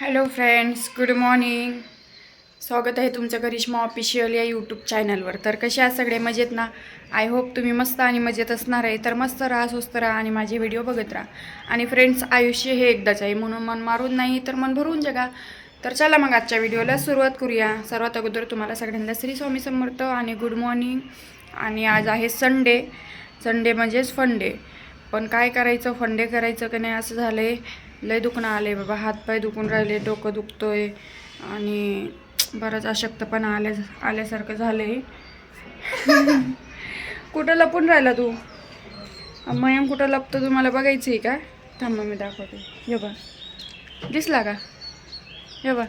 Hello friends good morning स्वागत आहे तुमचं करिश्मा ऑफिशियल या यूट्यूब चॅनलवर तर कसे आहात सगळे? मजेत ना? आय होप तुम्ही मस्त आणि मजेत असणार आहे. तर मस्त राहा स्वस्त राहा आणि माझे व्हिडिओ बघत राहा. आणि फ्रेंड्स आयुष्य हे एकदाच आहे. म्हणून मन मारून नाही तर मन भरून जगा. तर चला मग आजच्या व्हिडिओला सुरुवात करूया. सर्वात अगोदर तुम्हाला सगळ्यांना श्री स्वामी समर्थ आणि गुड मॉर्निंग आणि आज आहे संडे संडे म्हणजेच फंडे पण काय करायचं? फंडे करायचं का नाही? असं झालं आहे लय दुखणं आले बाबा. हातपाय दुखून राहिले डोकं दुखतोय आणि बरंच अशक्तपणा आल्या आल्यासारखं झालं आहे कुठं लपून राहिला तू? मयम कुठं लपतो तुम्हाला बघायचं आहे का? थांबा मी दाखवते. हे बा दिसला का? हे बा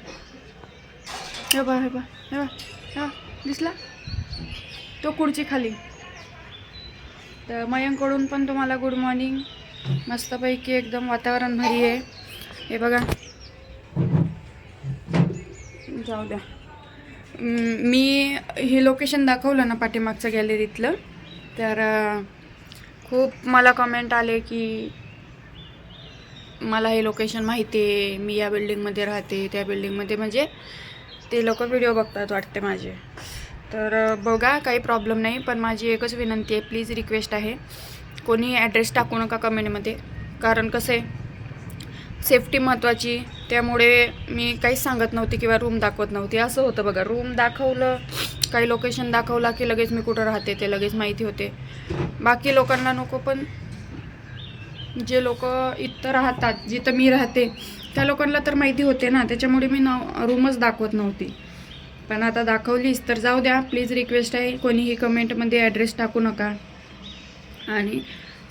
हे बा हे बा हे बा हे बा दिसला? तो खुर्ची खाली तर मयंकडून पण तुम्हाला गुड मॉर्निंग मस्तपैकी एकदम वातावरण भारी आहे. हे बघा. जाऊ द्या. मी हे लोकेशन दाखवलं ना पाठीमागचं गॅलरीतलं तर खूप मला कमेंट आले की मला हे लोकेशन माहिती आहे मी या बिल्डिंगमध्ये राहते त्या बिल्डिंगमध्ये म्हणजे ते लोक व्हिडिओ बघतात वाटते माझे. तर बघा काही प्रॉब्लेम नाही पण माझी एकच विनंती आहे प्लीज रिक्वेस्ट आहे. कोणी ॲड्रेस टाकू नका कमेंटमध्ये. कारण कसं आहे सेफ्टी महत्त्वाची त्यामुळे मी काहीच सांगत नव्हती किंवा रूम दाखवत नव्हती. असं होतं बघा रूम दाखवलं काही लोकेशन दाखवला की लगेच मी कुठं राहते ते लगेच माहिती होते. बाकी लोकांना नको पण जे लोक इथं राहतात जिथं मी राहते त्या लोकांना तर माहिती होते ना त्याच्यामुळे मी नाव रूमच दाखवत नव्हती. पण आता दाखवलीच तर जाऊ द्या प्लीज रिक्वेस्ट आहे कोणीही कमेंटमध्ये ॲड्रेस टाकू नका. आणि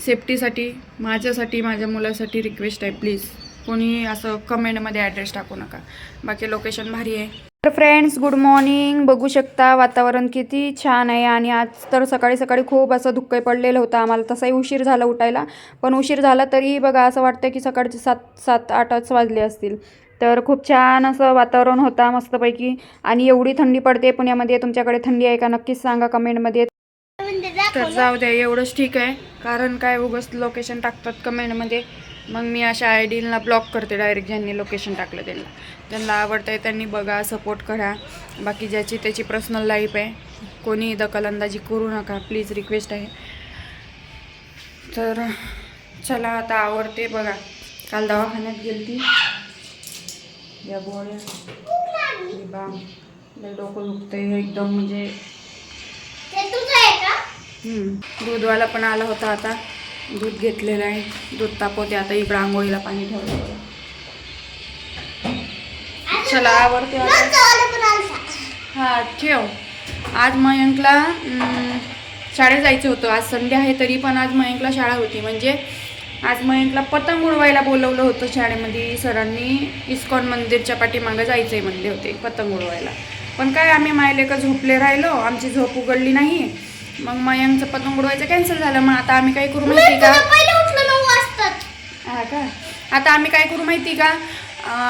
सेफ्टीसाठी माझ्यासाठी माझ्या मुलासाठी रिक्वेस्ट आहे प्लीज कोणी असं कमेंटमध्ये ॲड्रेस टाकू नका. बाकी लोकेशन भारी आहे. तर फ्रेंड्स गुड मॉर्निंग बघू शकता वातावरण किती छान आहे. आणि आज तर सकाळी सकाळी खूप असं धुक्कं पडलेलं होतं आम्हाला. तसाही उशीर झाला उठायला. पण उशीर झाला तरी बघा असं वाटतं की सकाळचे सात सात आठच वाजले असतील. तर खूप छान असं वातावरण होता मस्तपैकी. आणि एवढी थंडी पडते. पुण्यामध्ये तुमच्याकडे थंडी आहे का नक्कीच सांगा कमेंटमध्ये तर जाऊ द्या एवढंच ठीक आहे. कारण काय उगस लोकेशन टाकतात कमेंटमध्ये मग मी अशा आय डीला ब्लॉक करते डायरेक्ट ज्यांनी लोकेशन टाकलं त्यांना. त्यांना आवडतं आहे त्यांनी बघा सपोर्ट करा. बाकी ज्याची त्याची पर्सनल लाईफ आहे. कोणी दखलंदाजी करू नका. प्लीज रिक्वेस्ट आहे. तर चला आता आवडते बघा. काल दवाखान्यात गेलती. या गोळ्या. लय डोकं दुखतंय एकदम म्हणजे. दूधवाला पण आला होता आता. दूध घेतलेलं आहे. दूध तापवते आता. इकडं आंघोळीला पाणी ठेवलं. चला आवडते हा ठेव. आज मयंकला शाळेत जायचं होतं. आज संडे आहे तरी पण आज मयंकला शाळा होती. म्हणजे आज मयंकला पतंग उडवायला बोलवलं होतं शाळेमध्ये. सरांनी इस्कॉन मंदिरच्या पाठीमागं जायचं आहे म्हणले होते पतंग उडवायला. पण काय आम्ही मायले का झोपले राहिलो. आमची झोप उघडली नाही. मग मयंकचं पतंग उडवायचं कॅन्सल झालं. मग आता आम्ही काय करू माहिती का? हा का? आता आम्ही काय करू माहिती का?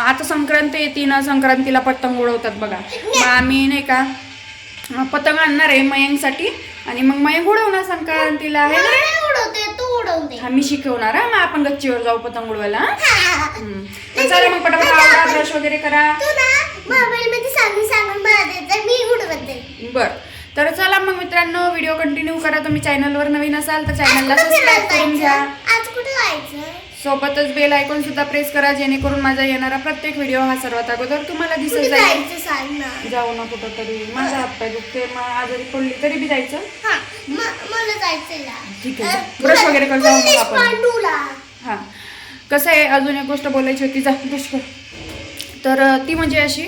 आता संक्रांत येते ना संक्रांतीला पतंग उडवतात बघा. मग आम्ही नाही का पतंग आणणार आहे मयंकसाठी आणि मग मयंक उडवणार संक्रांतीला आहे ना? हा मी शिकवणार हा मग आपण गच्चीवर जाऊ पतंग उडवायला. चला मग पटापट आवरा ब्रश वगैरे करा. बर. तर चला मग मित्रांनो व्हिडिओ कंटिन्यू करा. तुम्ही चॅनलवर नवीन असाल तर चॅनलला सबस्क्राईब करून घ्या. आज कुठे जायचं? सोबतच बेल आयकॉन सुद्धा प्रेस करा जेणेकरून माझा येणारा प्रत्येक व्हिडिओ हा सर्वात अगोदर तुम्हाला दिसत जाईल. जायचं सांग ना. जाऊ ना कुठं तरी माझा हातपाय दुखते मग आजारी पडली तरी बी जायचं. हा म- मला जायचंय ना. ठीक आहे, अ. ब्रश वगैरे कर, जाऊ मग पोलीस आपण. पांडूला हां. कसं आहे अजून एक गोष्ट बोलायची होती. जा पुष्कर तर अ, ती म्हणजे अशी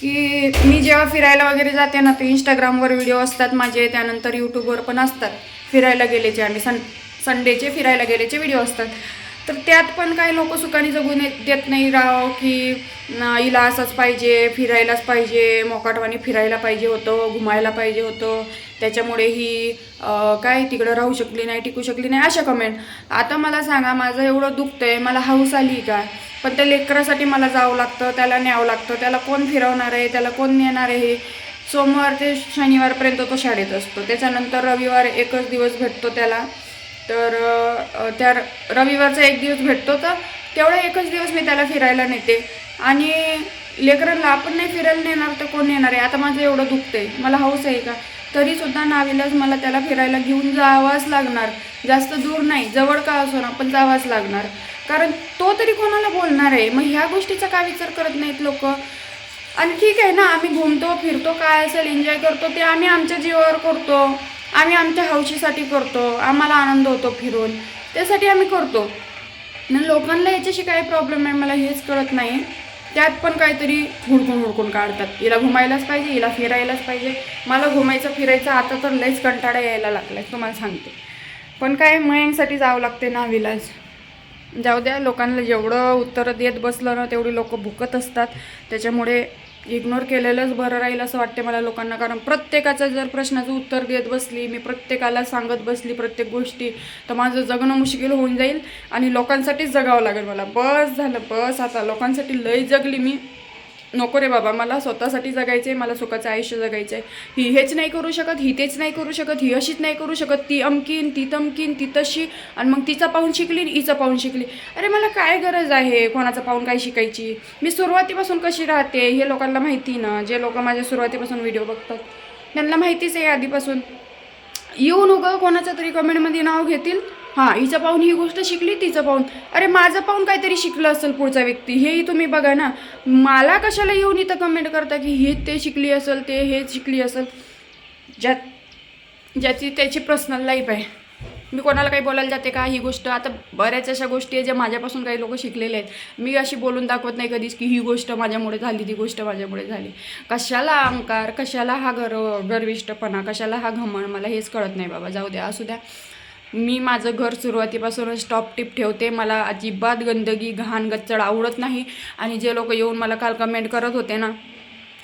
की मी जेव्हा फिरायला वगैरे जाते ना ते इंस्टाग्रामवर व्हिडिओ असतात माझे त्यानंतर यूट्यूबवर पण असतात. फिरायला गेलेचे आम्ही सन संडेचे फिरायला गेल्याचे व्हिडिओ असतात. तर त्यात पण काही लोक सुखाने जगू नाही देत नाही राव की हिला असंच पाहिजे फिरायलाच पाहिजे मोकाटवाणी फिरायला पाहिजे होतं घुमायला पाहिजे होतं. त्याच्यामुळे ही काय तिकडं राहू शकली नाही टिकू शकली नाही अशा कमेंट आता मला सांगा माझं एवढं दुखतंय मला हाऊस आली का? पण त्या लेकरासाठी मला जावं लागतं त्याला न्यावं लागतं त्याला कोण फिरवणार आहे त्याला कोण नेणार आहे? सोमवार ते शनिवारपर्यंत तो शाळेत असतो. त्याच्यानंतर रविवार एकच दिवस भेटतो त्याला. तर त्या र- रविवारचा एक दिवस भेटतो तर तेवढा एकच दिवस मी त्याला फिरायला नेते. आणि लेकरांना आपण नाही फिरायला नेणार तर कोण नेणार आहे? आता माझं एवढं दुखतंय. मला हौस आहे का? तरीसुद्धा नाविलाज मला त्याला फिरायला घेऊन जावाच लागणार. जास्त दूर नाही जवळ का असो ना पण जावाच लागणार. कारण तो तरी कोणाला बोलणार आहे? मग ह्या गोष्टीचा का विचार करत नाहीत लोक? आणि ठीक आहे ना आम्ही घुमतो फिरतो काय असेल एन्जॉय करतो ते आम्ही आमच्या जीवावर करतो. आम्ही आमच्या हौशीसाठी करतो आम्हाला आनंद होतो फिरून. त्यासाठी आम्ही करतो. लोकांना याच्याशी काय प्रॉब्लेम आहे मला हेच कळत नाही. त्यात पण काहीतरी हुडकून हुडकून काढतात. हिला घुमायलाच पाहिजे हिला फिरायलाच पाहिजे. मला घुमायचं फिरायचं आता तर लयच कंटाळा यायला लागलाय तुम्हाला सांगते. पण काय मयांसाठी जावं लागते ना विलाज जाऊ द्या लोकांना जेवढं उत्तरं देत बसलं ना तेवढी लोक भुकत असतात. त्याच्यामुळे इग्नोर केलेलंच बरं राहील असं वाटते मला लोकांना. कारण प्रत्येकाचं जर प्रश्नाचं उत्तर देत बसली मी प्रत्येकाला सांगत बसली प्रत्येक गोष्टी तर माझं जगणं मुश्किल होऊन जाईल आणि लोकांसाठीच जगावं लागेल मला. बस झालं बस आता. लोकांसाठी लय जगली मी. नको रे बाबा मला स्वतःसाठी जगायचं आहे मला सुखाचं आयुष्य जगायचं आहे ही हेच नाही करू शकत ही तेच नाही करू शकत ही अशीच नाही करू शकत. ती अमकीन ती तमकीन ती तशी. आणि मग तिचा पाहून शिकली आणि हिचं पाहून शिकली. अरे मला काय गरज आहे कोणाचं पाहून काय शिकायची? मी सुरुवातीपासून कशी राहते हे लोकांना माहिती ना जे लोक माझ्या सुरुवातीपासून व्हिडिओ बघतात. त्यांना माहितीच आहे आधीपासून. येऊन उगं कोणाचं तरी कमेंटमध्ये नाव घेतील. हां हिचं पाहून ही गोष्ट शिकली तिचं पाहून. अरे माझं पाहून काहीतरी शिकलं असेल पुढचा व्यक्ती. हेही तुम्ही बघा ना. मला कशाला येऊन इथं कमेंट करता की हे ते शिकली असेल ते हे शिकली असेल? ज्यात ज्याची त्याची पर्सनल लाईफ आहे. मी कोणाला काही बोलायला जाते का? ही गोष्ट आता बऱ्याच अशा गोष्टी आहे ज्या माझ्यापासून काही लोक शिकलेले आहेत. मी अशी बोलून दाखवत नाही कधीच की ही गोष्ट माझ्यामुळे झाली ती गोष्ट माझ्यामुळे झाली. कशाला अहंकार? कशाला हा गर गर्विष्टपणा? कशाला हा घमण मला हेच कळत नाही बाबा. जाऊ द्या असू द्या. मी माझं घर सुरुवातीपासूनच टॉप टिप ठेवते. मला अजिबात गंदगी घाण गच्चड आवडत नाही. आणि जे लोक येऊन मला काल कमेंट करत होते ना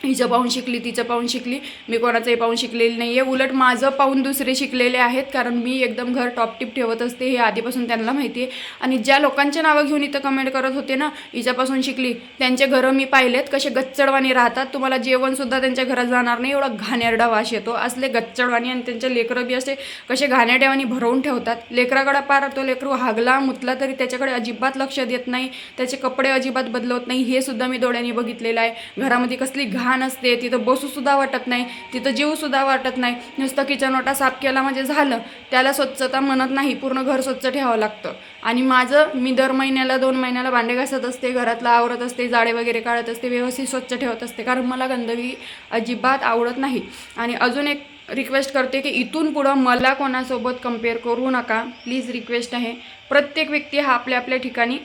हिचं पाहून शिकली तिचं पाहून शिकली मी कोणाचंही पाहून शिकलेली नाही आहे उलट माझं पाहून दुसरे शिकलेले आहेत कारण मी एकदम घर टॉपटिप ठेवत असते हे आधीपासून त्यांना माहिती आहे. आणि ज्या लोकांचे नावं घेऊन इथं कमेंट करत होते ना हिच्यापासून शिकली. त्यांचे घरं मी पाहिलेत कसे गच्चडवाणी राहतात. तुम्हाला जेवणसुद्धा त्यांच्या घरात जाणार नाही एवढा घाणेरडा वास येतो. असले गच्चडवाणी आणि त्यांचे लेकरं बी असे कसे घाणेरड्यावानी भरवून ठेवतात. लेकराकडं पार तो लेकरू हागला मुतला तरी त्याच्याकडे अजिबात लक्ष देत नाही. त्याचे कपडे अजिबात बदलवत नाही. हे सुद्धा मी डोळ्यांनी बघितलेलं आहे. घरामध्ये कसली घाण असते तिथं बसूसुद्धा वाटत नाही तिथं जीवसुद्धा वाटत नाही. नुसतं किचन ओटा साफ केला म्हणजे झालं. त्याला स्वच्छता म्हणत नाही पूर्ण घर स्वच्छ ठेवावं लागतं. आणि माझं मी दर महिन्याला दोन महिन्याला भांडे घासत असते घरातलं आवरत असते जाडे वगैरे काढत असते व्यवस्थित स्वच्छ ठेवत असते कारण मला गंदगी अजिबात आवडत नाही. आणि अजून एक रिक्वेस्ट करते की इथून पुढं मला कोणासोबत कंपेअर करू नका. प्लीज रिक्वेस्ट आहे. प्रत्येक व्यक्ती हा आपल्या आपल्या ठिकाणी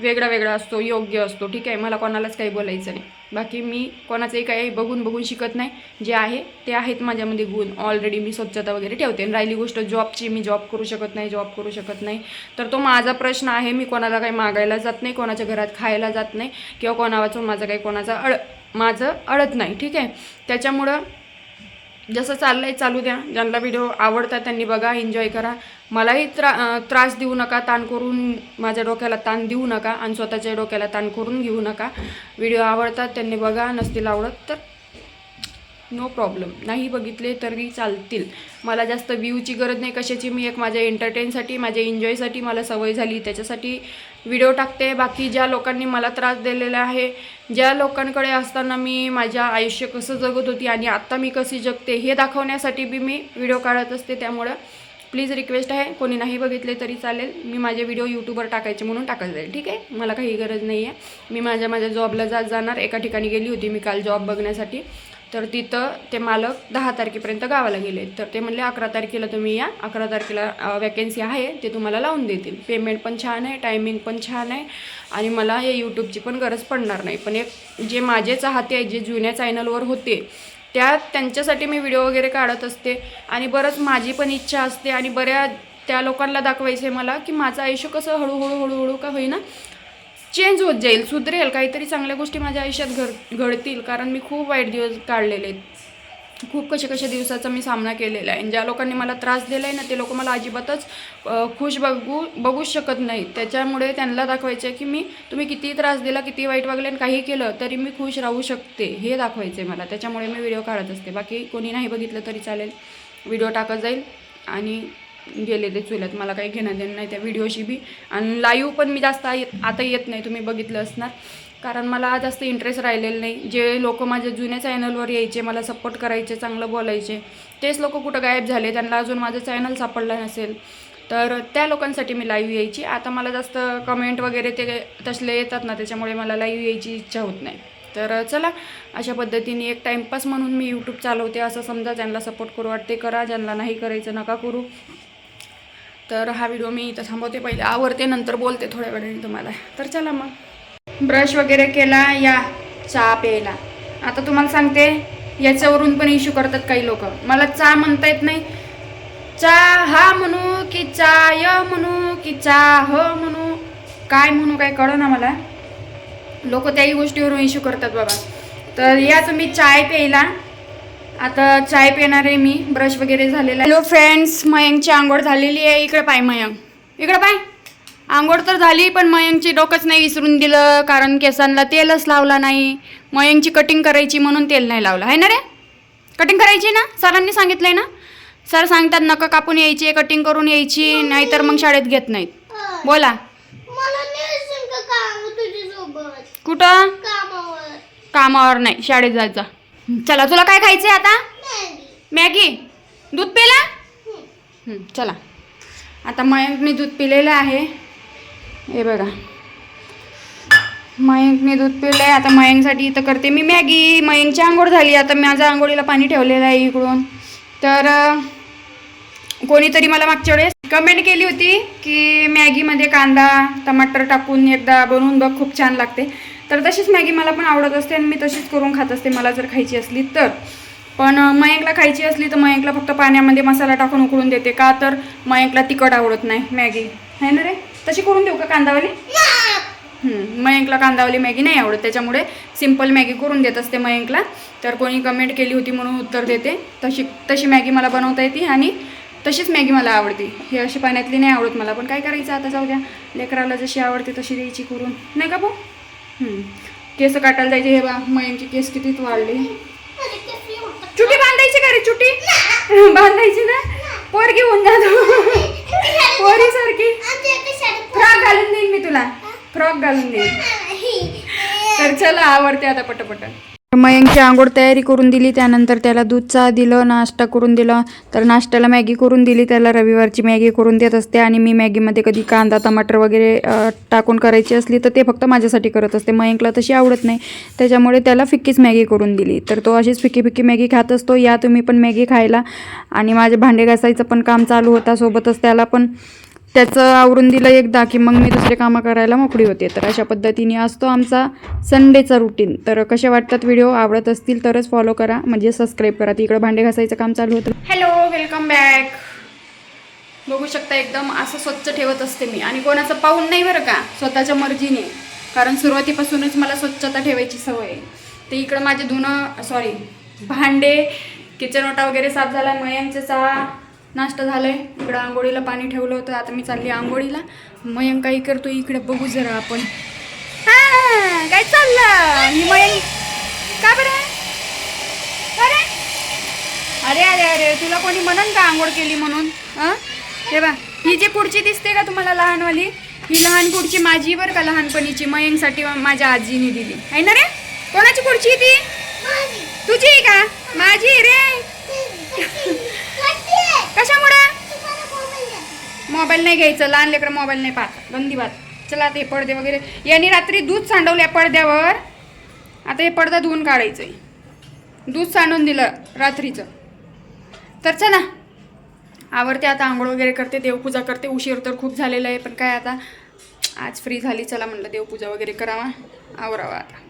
वेगळा वेगळा असतो योग्य असतो. ठीक आहे मला कोणालाच काही बोलायचं नाही. बाकी मी कोणाचंही काही बघून बघून शिकत नाही. जे आहे ते आहेत माझ्यामध्ये गुण. ऑलरेडी मी स्वच्छता वगैरे ठेवते. आणि राहिली गोष्ट जॉबची मी जॉब करू शकत नाही जॉब करू शकत नाही. तर तो माझा प्रश्न आहे मी कोणाला काही मागायला जात नाही कोणाच्या घरात खायला जात नाही किंवा कोणावाचं माझं काही कोणाचा अळ माझं अडत नाही. ठीक आहे? त्याच्यामुळं जसं चाललं आहे चालू द्या. ज्यांना व्हिडिओ आवडतात त्यांनी बघा एन्जॉय करा. मलाही त्रा त्रास देऊ नका ताण करून माझ्या डोक्याला ताण देऊ नका आणि स्वतःच्या डोक्याला ताण करून घेऊ नका. व्हिडिओ आवडतात त्यांनी बघा नसतील आवडत तर नो प्रॉब्लेम नाही बघितले तरी चालतील. मला जास्त व्ह्यूची गरज नाही कशाची. मी एक माझ्या एंटरटेनसाठी माझ्या एन्जॉयसाठी मला सवय झाली. त्याच्यासाठी व्हिडिओ टाकते. बाकी ज्या लोकांनी मला त्रास दिलेला आहे ज्या लोकांकडे असताना मी माझ्या आयुष्य कसं जगत होती आणि आत्ता मी कशी जगते हे दाखवण्यासाठी बी मी व्हिडिओ काढत असते. त्यामुळं प्लीज रिक्वेस्ट आहे कोणी नाही बघितले तरी चालेल. मी माझे व्हिडिओ यूट्यूबवर टाकायचे म्हणून टाकत जाईल ठीक आहे? मला काही गरज नाही आहे मी माझ्या माझ्या जॉबला जात जाणार. एका ठिकाणी गेली होती मी काल जॉब बघण्यासाठी. तर तिथं ते मालक दहा तारखेपर्यंत गावाला गेले. तर ते म्हणले अकरा तारखेला तुम्ही या. अकरा तारखेला वॅकेन्सी आहे. ते तुम्हाला लावून देतील. पेमेंट पण छान आहे टायमिंग पण छान आहे. आणि मला या यूट्यूबची पण गरज पडणार नाही. पण एक जे माझे चाहते आहे जे जुन्या चॅनलवर होते त्या त्यांच्यासाठी मी व्हिडिओ वगैरे काढत असते. आणि बरंच माझी पण इच्छा असते आणि बऱ्या त्या लोकांना दाखवायचं आहे मला की माझं आयुष्य कसं हळूहळू हळूहळू का होईना चेंज होत जाईल सुधरेल. काहीतरी चांगल्या गोष्टी माझ्या आयुष्यात घड घडतील. कारण मी खूप वाईट दिवस काढलेले आहेत. खूप कशा कशा दिवसाचा मी सामना केलेला आहे. आणि ज्या लोकांनी मला त्रास दिला आहे ना ते लोक मला अजिबातच खुश बघू बघूच शकत नाही त्याच्यामुळे त्यांना दाखवायचं आहे की मी तुम्ही किती त्रास दिला किती वाईट वागले आणि काही केलं तरी मी खुश राहू शकते. हे दाखवायचं आहे मला. त्याच्यामुळे मी व्हिडिओ काढत असते. बाकी कोणी नाही बघितलं तरी चालेल. व्हिडिओ टाकत जाईल आणि गेले ते चुल्यात मला काही घेणं देणं नाही त्या व्हिडिओशी बी. आणि लाईव्ह पण मी जास्त येत आता येत नाही. तुम्ही बघितलं असणार. कारण मला जास्त इंटरेस्ट राहिलेलं नाही. जे लोक माझ्या जुन्या चॅनलवर यायचे मला सपोर्ट करायचे चांगलं बोलायचे तेच लोक कुठं गायब झाले त्यांना अजून माझं चॅनल सापडलं नसेल. तर त्या लोकांसाठी मी लाईव्ह यायची. आता मला जास्त कमेंट वगैरे ते तसले येतात ना त्याच्यामुळे मला लाईव्ह यायची इच्छा होत नाही. तर चला अशा पद्धतीने एक टाईमपास म्हणून मी यूट्यूब चालवते असं समजा ज्यांना सपोर्ट करू वाटते करा. ज्यांना नाही करायचं नका करू. तर हा व्हिडिओ मी इथं थांबवते. पहिले आवडते नंतर बोलते थोड्या वेळाने तुम्हाला. तर चला मग. ब्रश वगैरे केला या चहा प्यायला. आता तुम्हाला सांगते याच्यावरून पण इश्यू करतात काही लोक. मला चहा म्हणता येत नाही. चा हा म्हणू की चाय म्हणू की चाह म्हणू काय म्हणू काय कळ ना मला. लोक त्याही गोष्टीवरून इश्यू करतात बाबा. तर या तुम्ही चाय प्यायला. आता चाय पिणार आहे मी. ब्रश वगैरे झालेला हॅलो फ्रेंड्स मयंकची आंघोळ झालेली आहे. इकडे पाय मयंक. इकडे पाय. आंघोळ तर झाली पण मयंकची डोकंच नाही विसरून दिलं कारण केसांना तेलच लावला नाही. मयंकची कटिंग करायची म्हणून तेल नाही लावलं. आहे ना रे? कटिंग करायची ना? सरांनी सांगितलंय ना? सर सांगतात नका कापून यायची कटिंग करून यायची नाहीतर मग शाळेत घेत नाहीत. बोला. कुठं? कामावर. नाही शाळेत जायचा चला तुला काय खायचंय आता? मॅगी. दूध पिला? चला. आता मयंकने दूध पिलेलं आहे. हे बघा. मयंकने दूध पिलं आहे आता मयंकसाठी इथं करते मी मॅगी. मयंकची आंघोळ झाली. आता माझ्या आंघोळीला पाणी ठेवलेलं आहे इकडून. तर कोणीतरी मला मागच्या वेळेस कमेंट केली होती की मॅगीमध्ये कांदा टमाटर टाकून एकदा बनवून बघ खूप छान लागते. तर तशीच मॅगी मला पण आवडत असते आणि मी तशीच करून खात असते. मला जर खायची असली तर. पण मयंकला खायची असली तर मयंकला फक्त पाण्यामध्ये मसाला टाकून उकळून देते का? तर मयंकला तिखट आवडत नाही. मॅगी. आहे ना रे? तशी करून देऊ का कांदावाली? मयंकला कांदावाली मॅगी नाही आवडत त्याच्यामुळे सिंपल मॅगी करून देत असते मयंकला. तर कोणी कमेंट केली होती म्हणून उत्तर देते. तशी तशी मॅगी मला बनवता येते आणि तशीच मॅगी मला आवडते. ही अशी पाण्यातली नाही आवडत मला पण काय करायचं आता जाऊ द्या लेकराला जशी आवडते तशी द्यायची करून. नाही का भाऊ. केस काटायला जायचे हे बा मयंकचे केस कितीच वाढले. चुटी बांधायची का रे चुटी? बांधायची ना? पोरगी होऊन जातो पोरी सारखी फ्रॉक घालून देईन मी तुला. फ्रॉक घालून देईन. तर चला आवडते आता पटपट मयंकची आंघोळ तयारी करून दिली त्यानंतर त्याला दूध चहा दिलं नाश्ता करून दिला. तर नाश्त्याला मॅगी करून दिली त्याला रविवारची मॅगी करून देत असते. आणि मी मॅगीमध्ये कधी कांदा टमाटर वगैरे टाकून करायची असली तर ते फक्त माझ्यासाठी करत असते. मयंकला तशी आवडत नाही. त्याच्यामुळे त्याला फिक्कीच मॅगी करून दिली. तर तो अशीच फिक्की फिक्की मॅगी खात असतो. या तुम्ही पण मॅगी खायला. आणि माझे भांडे घासायचं पण काम चालू होता. सोबतच त्याला पण त्याचं आवरून दिलं एकदा की मग मी दुसरे कामं करायला मोकळी होते. तर अशा पद्धतीने असतो आमचा संडेचा रुटीन तर कसे वाटतात व्हिडिओ आवडत असतील तरच फॉलो करा. म्हणजे सबस्क्राईब करा. तिकडं भांडे घासायचं काम चालू होतं. हॅलो वेलकम बॅक बघू शकता एकदम असं स्वच्छ ठेवत असते मी. आणि कोणाचं पाहून नाही बरं का? स्वतःच्या मर्जीने. कारण सुरुवातीपासूनच मला स्वच्छता ठेवायची सवय आहे. ते इकडं माझे धुणं सॉरी भांडे किचन ओटा वगैरे साफ झाला मयांचा चहा नाश्ता झालाय. इकडं आंघोळीला पाणी ठेवलं होतं. आता मी चालली आंघोळीला. मयंक काही करतो इकडे बघू जरा आपण. काय चाललं? ही मयंक का बरं? का रे? अरे अरे अरे तुला कोणी म्हणन का आंघोळ केली म्हणून? हं? हे बा ही जी खुर्ची दिसते का तुम्हाला लहानवाली? ही लहान खुर्ची माझी बरं का लहानपणीची? मयंकसाठी माझ्या आजीने दिली. आहे ना रे? कोणाची खुर्ची आहे ती तुझी आहे का? माझी आहे रे. आहे कशामुळे? मोबाईल नाही घ्यायचं लहान लेकरं मोबाईल नाही पाहत. बंदी बात चला आता हे पडदे वगैरे. यांनी रात्री दूध सांडवल्या पडद्यावर. आता हे पडदा धुवून काढायचंय. दूध सांडून दिलं रात्रीचं. तर चला. आवडते आता आंघोळ वगैरे करते देवपूजा करते. उशीर तर खूप झालेला आहे पण काय आता? आज फ्री झाली चला म्हणलं देवपूजा वगैरे करावा. आवरावा आता.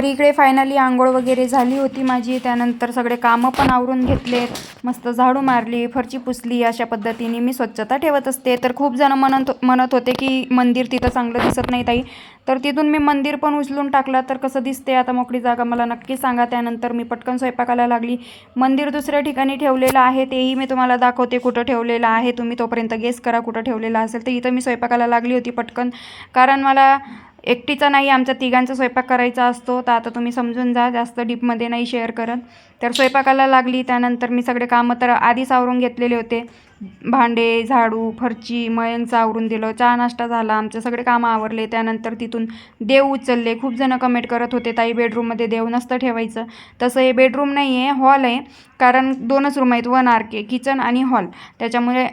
तर इकडे फायनली आंघोळ वगैरे झाली होती माझी. त्यानंतर सगळे कामं पण आवरून घेतलेत. मस्त झाडू मारली फरची पुसली अशा पद्धतीने मी स्वच्छता ठेवत असते. तर खूप जण म्हणत म्हणत होते की मंदिर तिथं चांगलं दिसत नाही ताई. तर तिथून मी मंदिर पण उचलून टाकलं. तर कसं दिसते आता मोकळी जागा मला नक्की सांगा. त्यानंतर मी पटकन स्वयंपाकाला लागली. मंदिर दुसऱ्या ठिकाणी ठेवलेलं आहे. तेही मी तुम्हाला दाखवते कुठं ठेवलेलं आहे. तुम्ही तोपर्यंत गेस करा कुठं ठेवलेलं असेल. तर इथं मी स्वयंपाकाला लागली होती पटकन. कारण मला एकटीचा नाही आमचा तिघांचा स्वयंपाक करायचा असतो. तर आता तुम्ही समजून जा जास्त डीपमध्ये नाही शेअर करत. तर स्वयंपाकाला लागली त्यानंतर मी सगळे कामं तर आधीच आवरून घेतलेले होते. भांडे झाडू फरची मयंकचं आवरून दिलं चहा नाश्ता झाला आमचे सगळे कामं आवरले. त्यानंतर तिथून देव उचलले. खूप जण कमेंट करत होते ताई बेडरूममध्ये देव नसतं ठेवायचं. तसं हे बेडरूम नाही आहे हॉल आहे. कारण दोनच रूम आहेत वन आर के किचन आणि हॉल त्याच्यामुळे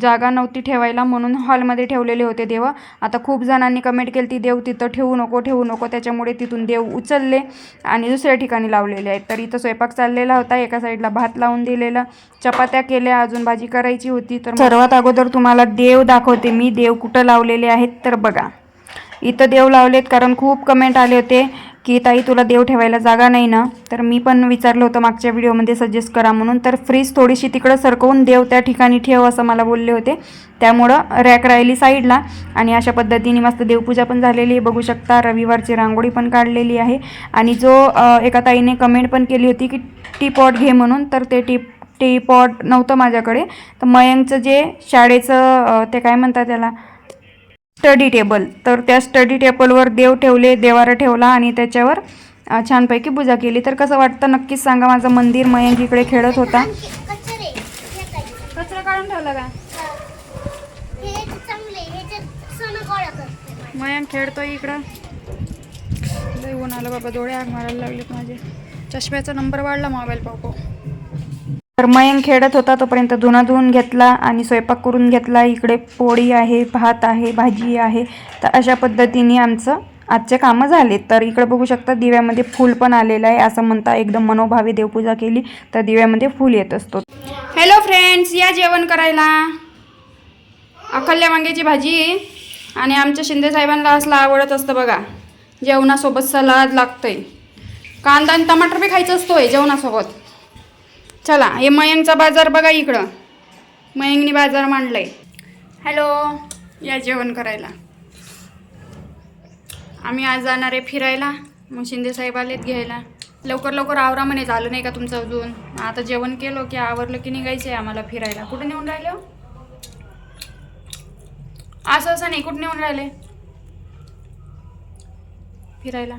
जागा नव्हती ठेवायला म्हणून हॉलमध्ये ठेवलेले होते देव. आता खूप जणांनी कमेंट केली ती देव तिथं ठेवू नको ठेवू नको. त्याच्यामुळे तिथून देव उचलले आणि दुसऱ्या ठिकाणी लावलेले आहेत. तर इथं स्वयंपाक चाललेला होता. एका साईडला भात लावून दिलेलं. चपात्या केल्या अजून भाजी करायची. होती तर सर्वात अगोदर तुम्हाला देव दाखवते. मी देव कुठं लावलेले आहेत तर बघा. इथं देव लावलेत कारण खूप कमेंट आले होते की ताई तुला देव ठेवायला जागा नाही ना? तर मी पण विचारलं होतं मागच्या व्हिडिओमध्ये सजेस्ट करा म्हणून. तर फ्रीज थोडीशी तिकडं सरकवून देव त्या ठिकाणी ठेव असं मला बोलले होते. त्यामुळं रॅक राहिली साईडला आणि अशा पद्धतीने मस्त देवपूजा पण झालेली आहे. बघू शकता रविवारची रांगोळी पण काढलेली आहे. आणि जो एका ताईने कमेंट पण केली होती की टी पॉट घे म्हणून. तर ते टीप टी पॉट नव्हतं माझ्याकडे. तर मयंकचं जे शाळेचं ते काय म्हणतात त्याला? Study table. तर त्या स्टडी टेबलवर देव ठेवले देवारा ठेवला आणि त्याच्यावर छानपैकी पूजा केली. तर कसं वाटतं नक्कीच सांगा माझं मंदिर मयंक इकडे खेळत होता. कचरा काढून ठेवला का? मयंक खेळतोय इकडं. लई ऊन आलं बाबा डोळे आग मारायला लागलेत माझे. चष्म्याचा नंबर वाढला मोबाईल पाहू. तर मयंक खेळत होता तोपर्यंत धुणं धुवून घेतला आणि स्वयंपाक करून घेतला. इकडे पोळी आहे भात आहे भाजी आहे. तर अशा पद्धतीने आमचं आजचे कामं झाले. तर इकडे बघू शकता दिव्यामध्ये फूल पण आलेलं आहे. असं म्हणता एकदम मनोभावे देवपूजा केली तर दिव्यामध्ये फूल येत असतो. हॅलो फ्रेंड्स या जेवण करायला. अखल्या वांग्याची भाजी आणि आमच्या शिंदे साहेबांना असलं आवडत असतं बघा. जेवणासोबत सलाद लागतंय. कांदा आणि टमाटर बी खायचं असतोय जेवणासोबत. चला हे मयंकचा बाजार बघा इकडं. मयंकनी बाजार मांडलाय. हॅलो. या जेवण करायला. आम्ही आज जाणार आहे फिरायला. मग शिंदे साहेब आलेत घ्यायला. लवकर लवकर आवरा म्हणे झालं नाही का तुमचं अजून? आता जेवण केलं की आवरलं की निघायचं आहे आम्हाला फिरायला. कुठे नेऊन राहिले हो? असं असं नाही कुठे नेऊन राहिले? फिरायला.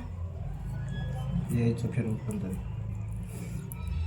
यायचं फिरून पण तरी.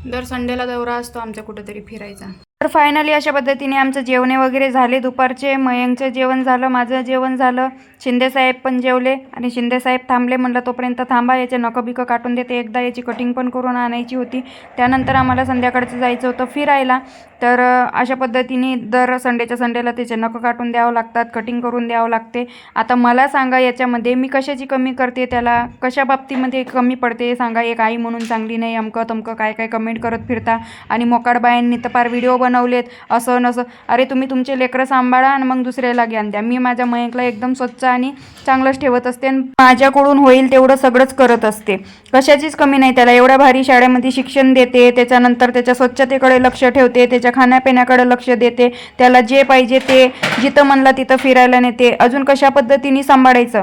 दर संडेला दौरा असतो आमचा कुठेतरी फिरायचा. तर फायनली अशा पद्धतीने आमचं जेवणे वगैरे झाले. दुपारचे मयंकचं जेवण झालं माझं जेवण झालं. शिंदेसाहेब पण जेवले आणि शिंदेसाहेब थांबले म्हणलं तोपर्यंत थांबा याचे नकं बिकं काटून देते. एकदा याची कटिंग पण करून आणायची होती. त्यानंतर आम्हाला संध्याकाळचं जायचं होतं फिरायला. तर अशा पद्धतीने दर संडेच्या संडेला त्याचे नखं काटून द्यावं लागतात कटिंग करून द्यावं लागते. आता मला सांगा याच्यामध्ये मी कशाची कमी करते? त्याला कशा बाबतीमध्ये कमी पडते? सांगा एक आई म्हणून चांगली नाही अमकं तमकं काय काय कमेंट करत फिरता. आणि मोकाड बायांनी तर पार व्हिडिओ बनवलेत असं नसं अरे तुम्ही तुमचे लेकरं सांभाळा आणि मग दुसऱ्याला ज्ञान द्या. मी माझ्या मयंकला एकदम स्वच्छ आणि चांगलंच ठेवत असते आणि माझ्याकडून होईल तेवढं सगळंच करत असते. कशाचीच कमी नाही त्याला. एवढ्या भारी शाळेमध्ये शिक्षण देते त्याच्यानंतर त्याच्या स्वच्छतेकडे लक्ष ठेवते त्याच्या खाण्यापिण्याकडे लक्ष देते त्याला जे पाहिजे ते जिथं म्हणला तिथं फिरायला नेते. अजून कशा पद्धतीने सांभाळायचं?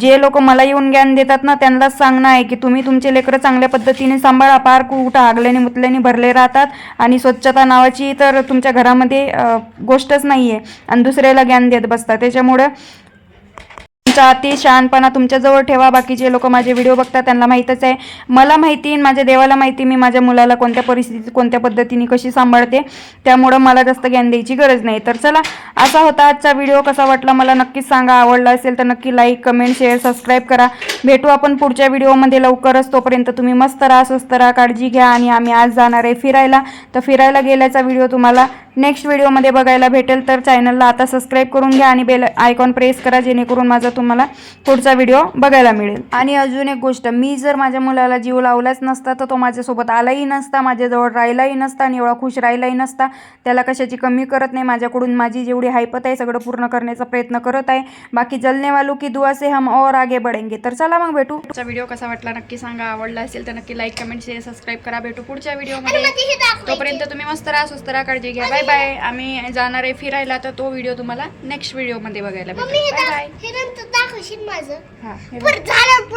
जे लोक मला येऊन ज्ञान देतात ना त्यांनाच सांगणं आहे की तुम्ही तुमचे लेकरं चांगल्या पद्धतीने सांभाळा. पार कुठं आगल्याने मुतल्याने भरले राहतात आणि स्वच्छता नावाची तर तर तुमच्या घरामध्ये गोष्टच नाही आहे आणि दुसऱ्याला ज्ञान देत बसतात त्याच्यामुळं तुमचा अति शहाणपणा तुमच्याजवळ ठेवा. बाकीचे लोक माझे व्हिडिओ बघतात त्यांना माहीतच आहे. मला माहिती माझ्या देवाला माहिती मी माझ्या मुलाला कोणत्या परिस्थितीत कोणत्या पद्धतीने कशी सांभाळते त्यामुळं मला जास्त ज्ञान द्यायची गरज नाही. तर चला असा होता आजचा व्हिडिओ कसा वाटला मला नक्कीच सांगा. आवडला असेल तर नक्की लाईक कमेंट शेअर सबस्क्राईब करा. भेटू आपण पुढच्या व्हिडिओमध्ये लवकरच. तोपर्यंत तुम्ही मस्त राहा स्वस्त राहा काळजी घ्या आणि आम्ही आज जाणार आहे फिरायला. तर फिरायला गेल्याचा व्हिडिओ तुम्हाला नेक्स्ट व्हिडिओमध्ये बघायला भेटेल. तर चॅनलला आता सबस्क्राईब करून घ्या आणि बेल आयकॉन प्रेस करा जेणेकरून माझा तुम्हाला पुढचा व्हिडिओ बघायला मिळेल. आणि अजून एक गोष्ट मी जर माझ्या मुलाला जीव लावलाच नसता तर तो माझ्यासोबत आलाही नसता माझ्याजवळ राहिलाही नसता आणि एवढा खुश राहिलाही नसता त्याला कशाची कमी करत नाही. माझ्याकडून माझी जेवढी हायपत आहे सगळं पूर्ण करण्याचा प्रयत्न करत आहे. बाकी जलने वालो की दुआ से हम और आगे बढ़ेंगे. तर चला मग भेटू. पुढचा व्हिडिओ कसा वाटला नक्की सांगा. आवडला असेल तर नक्की लाईक कमेंट शेअर सबस्क्राईब करा. भेटू पुढच्या व्हिडिओमध्ये तोपर्यंत तुम्ही मस्त राहा स्वस्त राहा काळजी घ्या. बाय बाय आम्ही जाणार आहे फिरायला तर तो व्हिडिओ तुम्हाला नेक्स्ट व्हिडिओमध्ये बघायला भेटेल. बाय बाय दाखवशील माझं हां हे बघ. झालं